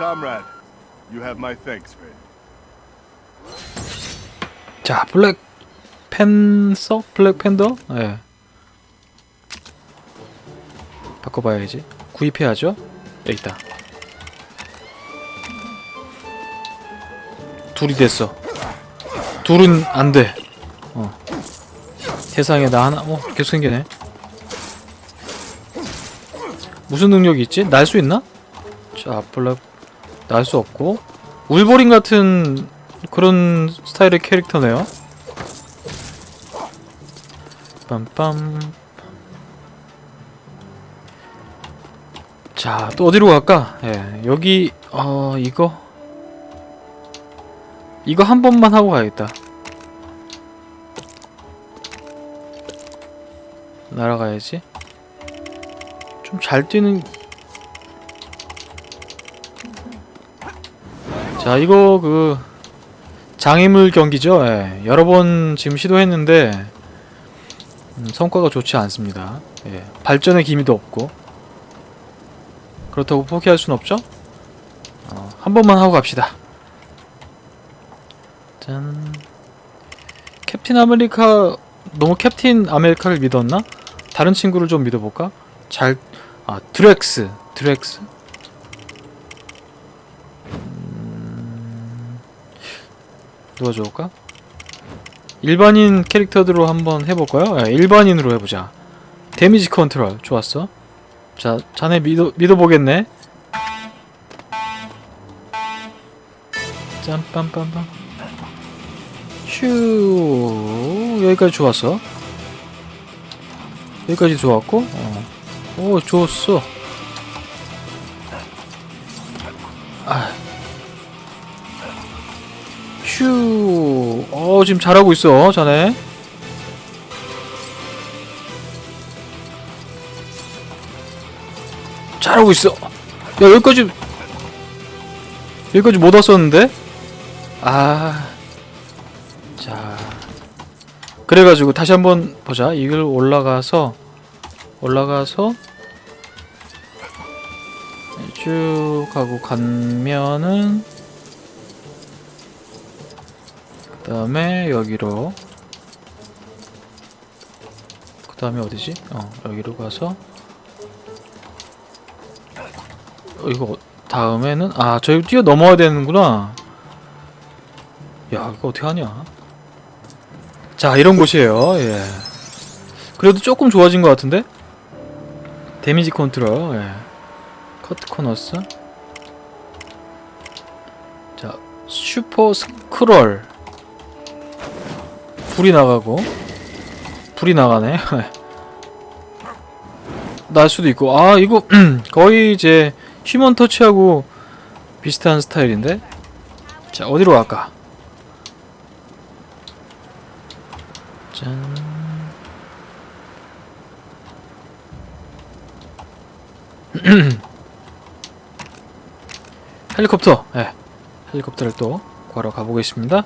comrade. You have my thanks, Vin. 자, 블랙 팬서? 블랙 팬더? 예. 바꿔봐야지. 구입해야죠. 여기 있다. 둘이 됐어. 둘은 안 돼. 어. 세상에 나 하나, 어, 계속 생기네. 무슨 능력이 있지? 날 수 있나? 자, 블랙, 날 수 없고. 울버린 같은 그런 스타일의 캐릭터네요. 빰빰. 자, 또 어디로 갈까? 예, 여기 어 이거 이거 한 번만 하고 가야겠다. 날아가야지. 좀 잘 뛰는. 자, 이거 그 장애물 경기죠. 예, 여러 번 지금 시도했는데 음, 성과가 좋지 않습니다. 예, 발전의 기미도 없고 그렇다고 포기할 순 없죠. 어, 한 번만 하고 갑시다. 짠. 캡틴 아메리카 너무 캡틴 아메리카를 믿었나? 다른 친구를 좀 믿어볼까? 잘, 아 드렉스, 드렉스. 누가 좋을까? 일반인 캐릭터들로 한번 해볼까요? 예, 일반인으로 해보자. 데미지 컨트롤 좋았어. 자, 자네 믿어 믿어보겠네. 짠빰빰빰. 휴 여기까지 좋았어. 여기까지 좋았고, 어. 오 좋았어. 어 지금 잘하고 있어, 자네. 잘하고 있어. 야 여기까지 여기까지 못 왔었는데. 아, 자, 그래가지고 다시 한번 보자. 이걸 올라가서 올라가서 쭉 하고 가면은 그 다음에 여기로. 그 다음에 어디지? 어 여기로 가서. 어, 이거 다음에는 아 저기 뛰어 넘어야 되는구나. 야 이거 어떻게 하냐? 자 이런 곳이에요. 예. 그래도 조금 좋아진 것 같은데? 데미지 컨트롤 예. 커트 코너스. 자 슈퍼 스크롤 불이 나가고. 불이 나가네. 날 수도 있고. 아 이거 거의 이제 휴먼 터치하고 비슷한 스타일인데? 자 어디로 갈까? 짠. 헬리콥터. 예. 헬리콥터를 또 구하러 가보겠습니다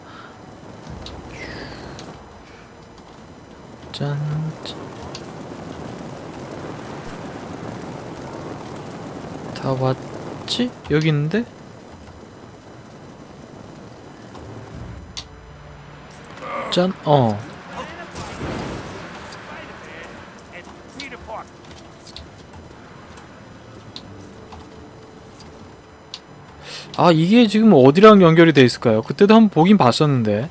짠 짠. 다 왔지? 여기 있는데? 짠, 어. 아, 이게 지금 어디랑 연결이 돼 있을까요? 그때도 한번 보긴 봤었는데.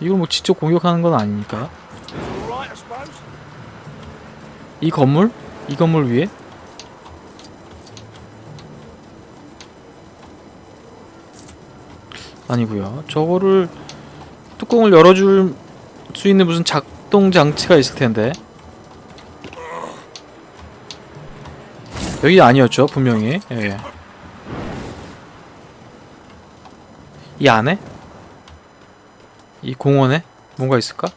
이거 뭐 직접 공격하는 건 아니니까. 이 건물? 이 건물 위에? 아니고요. 저거를 뚜껑을 열어줄 수 있는 무슨 작동 장치가 있을 텐데. 여기 아니었죠, 분명히. 예. 이 안에? 이 공원에 뭔가 있을까?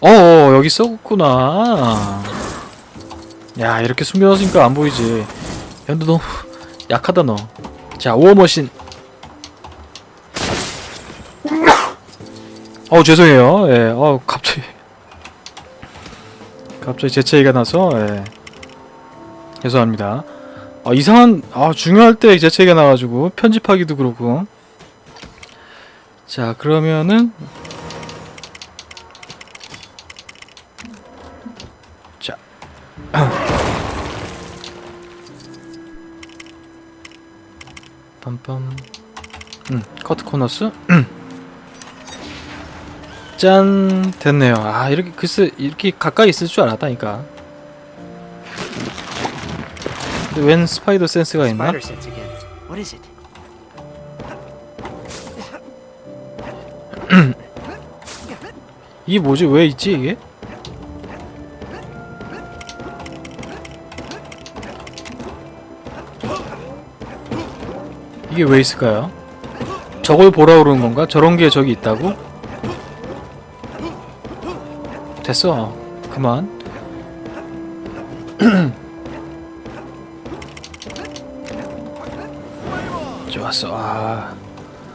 어 여기 썩었구나 야 이렇게 숨겨놨으니까 안 보이지 야 근데 너무 약하다 너자 오어머신 어 죄송해요 예어 갑자기 갑자기 재채기가 나서 예. 죄송합니다. 아, 이상한 아 중요할 때 재채기가 나가지고 편집하기도 그렇고. 자 그러면은 빰빰. 음. 커트 코너스. 짠. 됐네요. 아 이렇게 글쎄 이렇게 가까이 있을 줄 알았다니까. 근데 웬 스파이더 센스가 있나? 이게 뭐지? 왜 있지 이게? 이게 왜 있을까요? 저걸 보라 그러는 건가? 저런 게 저기 있다고? 됐어 그만 좋았어 아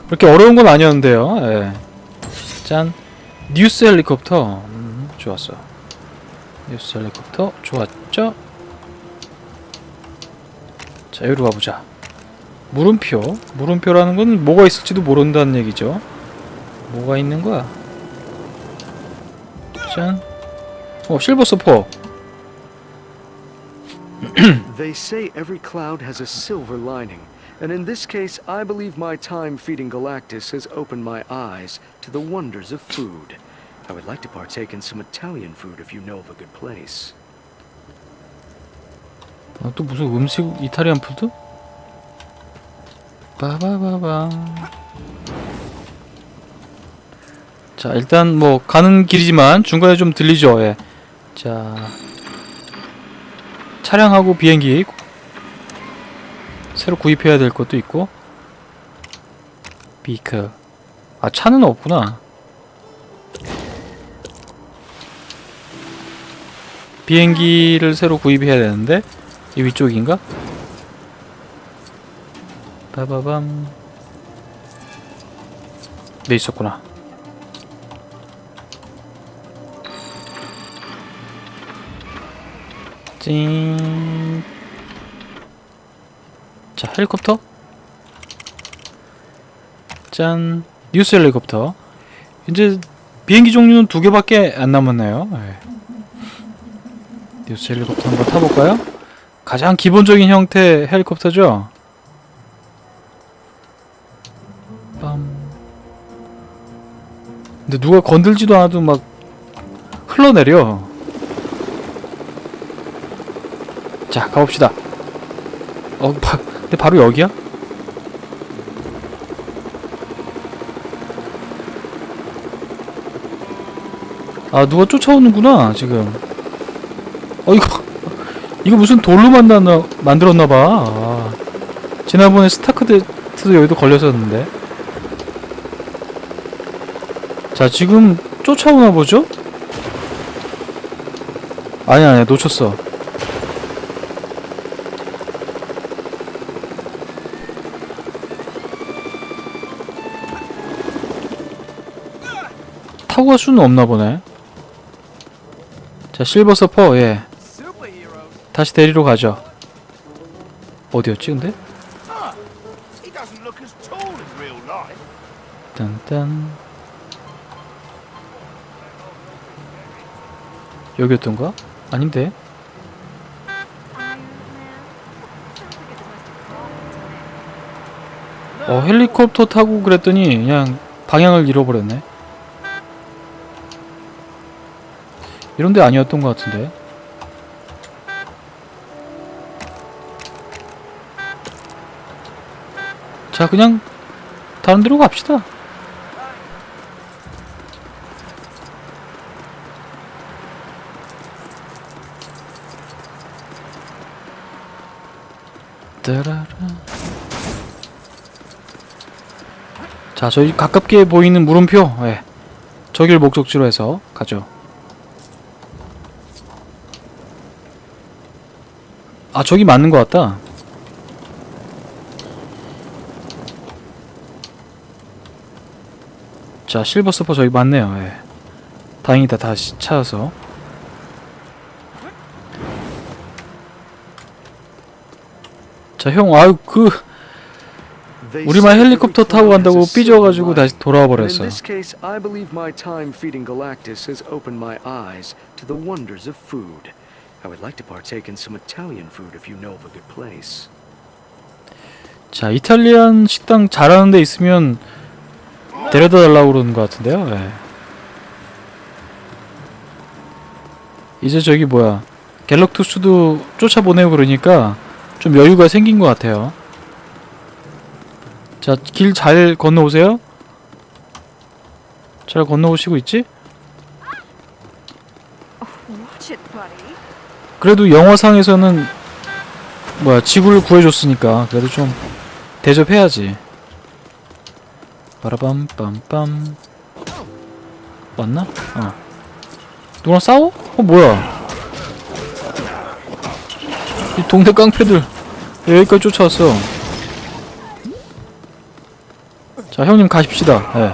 그렇게 어려운 건 아니었는데요 예. 짠 뉴스 헬리콥터 음, 좋았어 뉴스 헬리콥터 좋았죠? 자 여기로 가보자 물음표 물음표라는 건 뭐가 있을지도 모른다는 얘기죠 뭐가 있는 거야 짠 어, 실버 서퍼 They say every cloud has a silver lining, and in this case, I believe my time feeding Galactus has opened my eyes to the wonders of food. I would like to partake in some Italian food if you know of a good place. 어, 또 무슨 음식 이탈리안 푸드? 빠바바밤 자 일단 뭐 가는 길이지만 중간에 좀 들리죠 예. 자 차량하고 비행기 새로 구입해야 될 것도 있고 비크 아 차는 없구나 비행기를 새로 구입해야 되는데 이 위쪽인가? 빠바밤 네 있었구나 찡. 자, 헬리콥터. 짠. 뉴스 헬리콥터. 이제 비행기 종류는 두 개밖에 안 남았네요. 네. 뉴스 헬리콥터 한번 타볼까요? 가장 기본적인 형태 헬리콥터죠. 근데 누가 건들지도 않아도 막 흘러내려. 자, 가봅시다. 어, 바, 근데 바로 여기야? 아, 누가 쫓아오는구나, 지금. 어, 이거, 이거 무슨 돌로 만들었나, 만들었나봐. 아, 지난번에 스타크드도 여기도 걸렸었는데. 자, 지금 쫓아오나 보죠? 아니, 아니, 놓쳤어. 타고 갈 수는 없나 보네. 자, 실버 서퍼, 예. 다시 데리러 가죠. 어디였지, 근데? Ah, he 여기였던가? 아닌데? 어, 헬리콥터 타고 그랬더니 그냥 방향을 잃어버렸네. 이런 데 아니었던 것 같은데. 자, 그냥 다른 데로 갑시다. 따라라. 자, 저희 가깝게 보이는 물음표, 예. 저길 목적지로 해서 가죠. 아, 저기 맞는 것 같다. 자, 실버 서퍼 저기 맞네요. 예. 다행이다, 다시 찾아서. 자, 형, 아유, 그, 우리만 헬리콥터 타고 간다고 삐져가지고 다시. 돌아와 버렸어. 자, 이탈리안 식당 잘하는 데 있으면 데려다 달라고 그러는 것 같은데요. 예. 이제 저기 뭐야 갤럭투스도 쫓아보내고 그러니까 좀 여유가 생긴 것 같아요. 자, 길 잘 건너오세요. 잘 건너오시고 있지? 그래도 영화상에서는 뭐야 지구를 구해줬으니까 그래도 좀 대접해야지. 빠라밤 빰빰 맞나? 어. 누구랑 싸워? 어 뭐야? 이 동네 깡패들 왜 여기까지 쫓아왔어? 자 형님 가십시다. 예.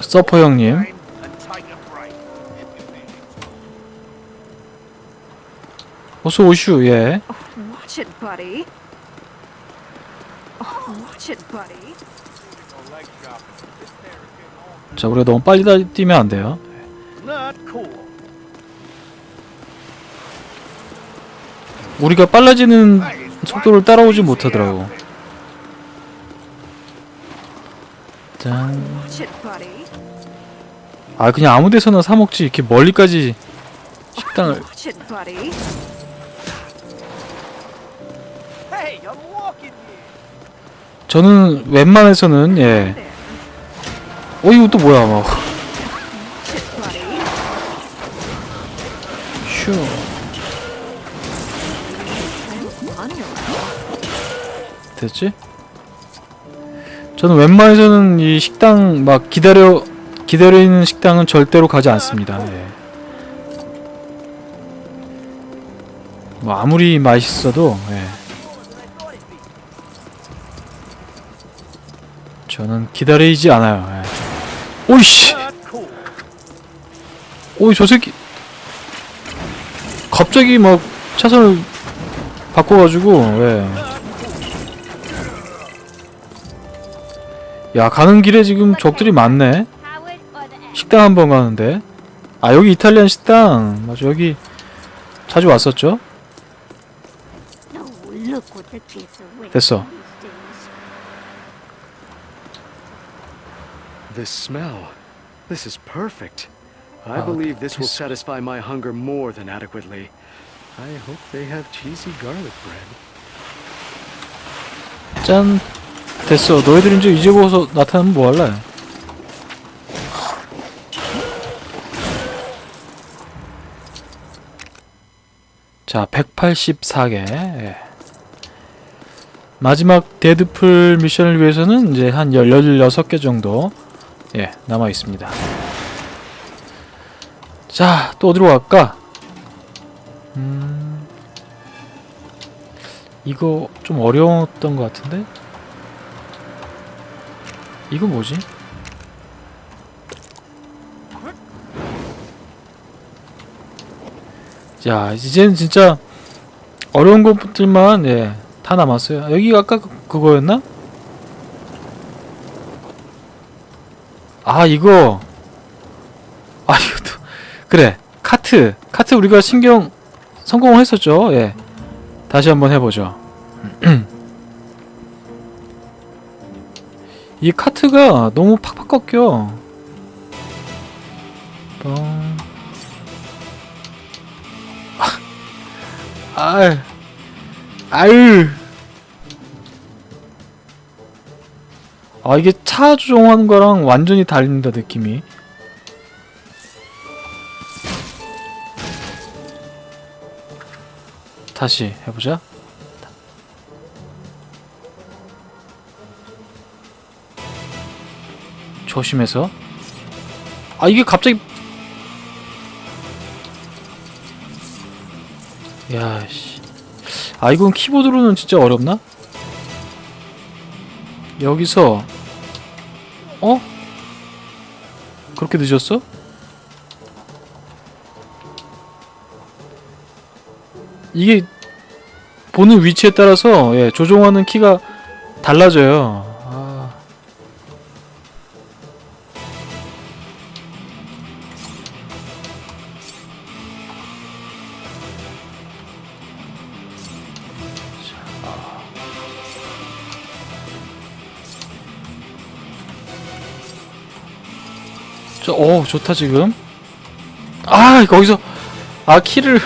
서퍼 형님. 어서 오슈 예. 자 우리가 너무 빨리 다- 뛰면 안 돼요. 우리가 빨라지는 속도를 따라오지 못하더라고. 짠. 아 그냥 아무 데서나 사 먹지 이렇게 멀리까지 식당을. 저는 웬만해서는 예. 어 이거 또 뭐야 막. 슈. 됐지? 저는 웬만해서는 이 식당 막 기다려 있는 식당은 절대로 가지 않습니다. 예. 뭐 아무리 맛있어도 예. 저는 기다리지 않아요. 예. 오이씨. 오이 저 새끼 갑자기 막 차선을 바꿔가지고 예. 야 가는 길에 지금 적들이 많네. 식당 한번 가는데. 아 여기 이탈리안 식당 맞아 여기 자주 왔었죠. 됐어. This smell. This is perfect. I Ah, believe this will satisfy my hunger more than adequately. I hope they have cheesy garlic bread. 짠 됐어. 너희들 이제 이제 보고서 나타나면 뭐 할래? 자, 184개. 예. 마지막 데드풀 미션을 위해서는 이제 한 16개 정도 예, 남아 있습니다. 자, 또 어디로 갈까? 음. 이거 좀 어려웠던 것 같은데? 이거 뭐지? 자, 이제는 진짜 어려운 것들만 예, 다 남았어요. 여기 아까 그, 그거였나? 아, 이거. 아, 이것도. 그래. 카트. 카트 우리가 신경 성공을 했었죠. 예. 다시 한번 해보죠. 이 카트가 너무 팍팍 꺾여. 뻥. 아, 아, 아유. 아 이게 차 조종하는 거랑 완전히 다릅니다 느낌이. 다시 해보자. 조심해서. 아 이게 갑자기. 야 씨. 아 이건 키보드로는 진짜 어렵나? 여기서 어? 그렇게 늦었어? 이게 보는 위치에 따라서 예, 조종하는 키가 달라져요. 좋다, 지금. 아, 거기서, 아, 키를.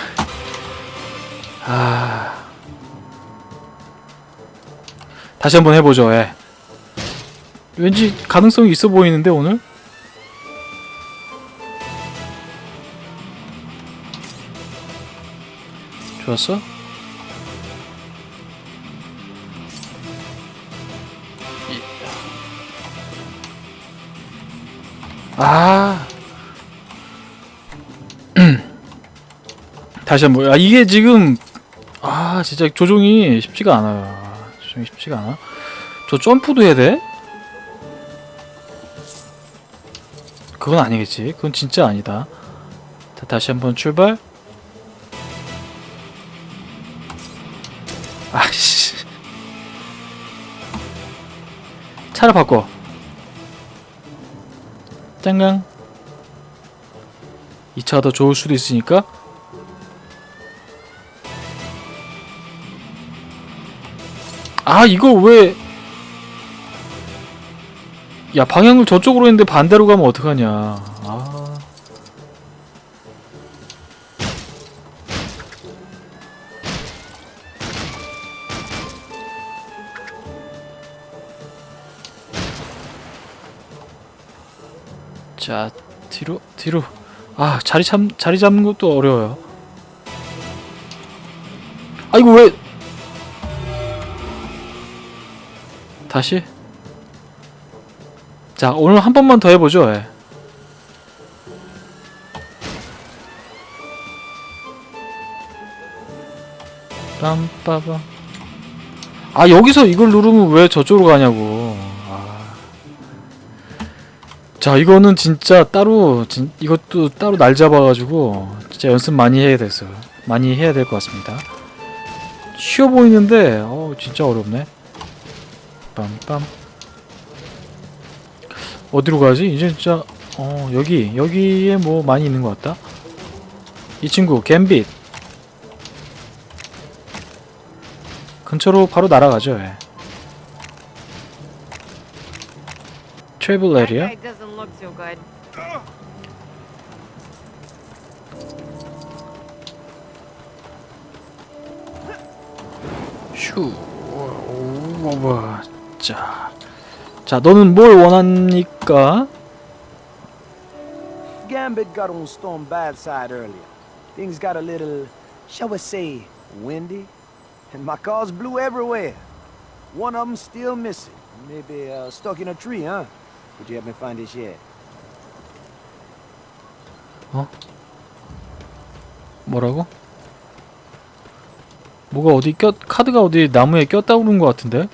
아. 다시 한번 해보죠, 예. 왠지 가능성이 있어 보이는데, 오늘? 좋았어? 아. 다시 한번. 아, 이게 지금 아, 진짜 조종이 쉽지가 않아요. 아, 조종이 쉽지가 않아. 저 점프도 해야 돼? 그건 아니겠지. 그건 진짜 아니다. 자, 다시 한번 출발. 아씨. 차를 바꿔. 짱강. 이 차가 더 좋을 수도 있으니까. 아 이거 왜? 야 방향을 저쪽으로 했는데 반대로 가면 어떡하냐. 아. 자 뒤로 뒤로 아 자리 참 자리 잡는 것도 어려워요. 아 이거 왜 다시? 자 오늘 한 번만 더 해보죠 예. 빰빠밤 아 여기서 이걸 누르면 왜 저쪽으로 가냐고. 아. 자 이거는 진짜 따로 진, 이것도 따로 날 잡아가지고 진짜 연습 많이 해야 됐어요 많이 해야 될 것 같습니다. 쉬워 보이는데 어 진짜 어렵네 빰빰 어디로 가지? 이제 진짜 어 여기 여기에 뭐 많이 있는 것 같다 이 친구 갬빗 근처로 바로 날아가죠 예. 트래블 에리아. 슈 오버 자. 자, 너는 뭘 원합니까? Gambit got on Storm bad side earlier. Things got a little, shall we say, windy, and my cars blew everywhere. One of them still missing. Maybe uh, stuck in a tree, huh? Could you help me find his shed? 뭐라고? 뭐가 어디 꼈 카드가 어디 나무에 꼈다 그런 것 같은데?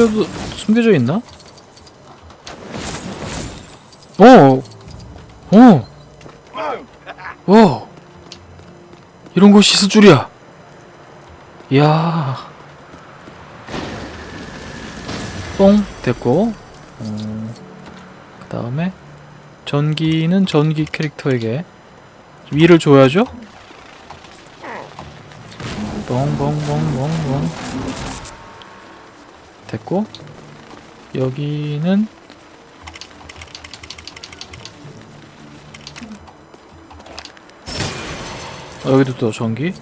숨겨도 숨겨져 있나? 어, 어, 어, 이런 곳이 있을 줄이야. 이야. 뽕 됐고. 음, 그 다음에 전기는 전기 캐릭터에게 위를 줘야죠? 뽕뽕뽕뽕뽕 됐고 여기는 어, 여기도 또 전기?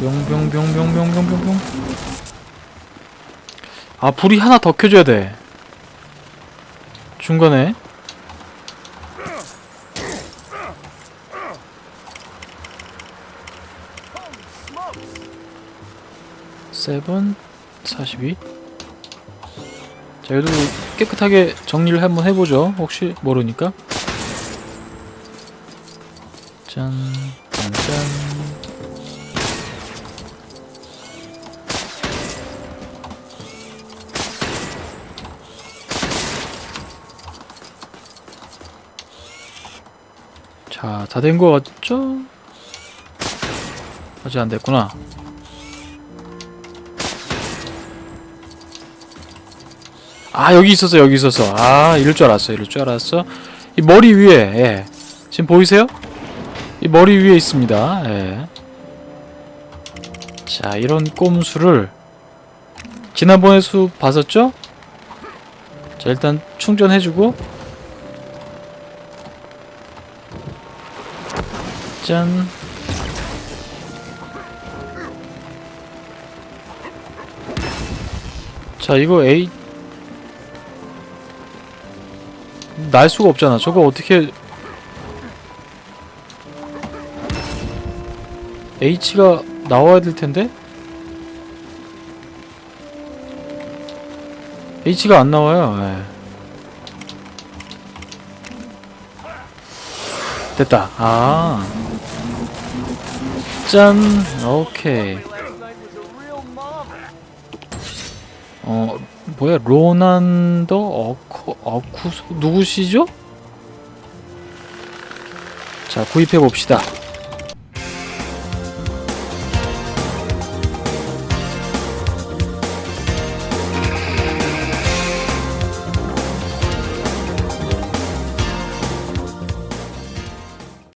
뿅뿅뿅뿅뿅뿅뿅뿅뿅. 아 불이 하나 더 켜줘야 돼. 중간에 7, 42 자 여기도 깨끗하게 정리를 한번 해보죠 혹시 모르니까 짠 짠짠 자, 다 된 거 같죠? 아직 안 됐구나. 아, 여기 있었어, 여기 있었어. 아, 이럴 줄 알았어, 이럴 줄 알았어. 이 머리 위에, 예. 지금 보이세요? 이 머리 위에 있습니다. 예. 자, 이런 꼼수를 지난번에 수 봤었죠? 자, 일단 충전해주고 짠. 자, 이거 A 날 수가 없잖아. 저거 어떻게 H가 나와야 될 텐데? H가 안 나와요. 예. 됐다. 아. 짠. 오케이. 어, 뭐야, 로난더 어쿠, 어쿠, 누구시죠? 자, 구입해 봅시다.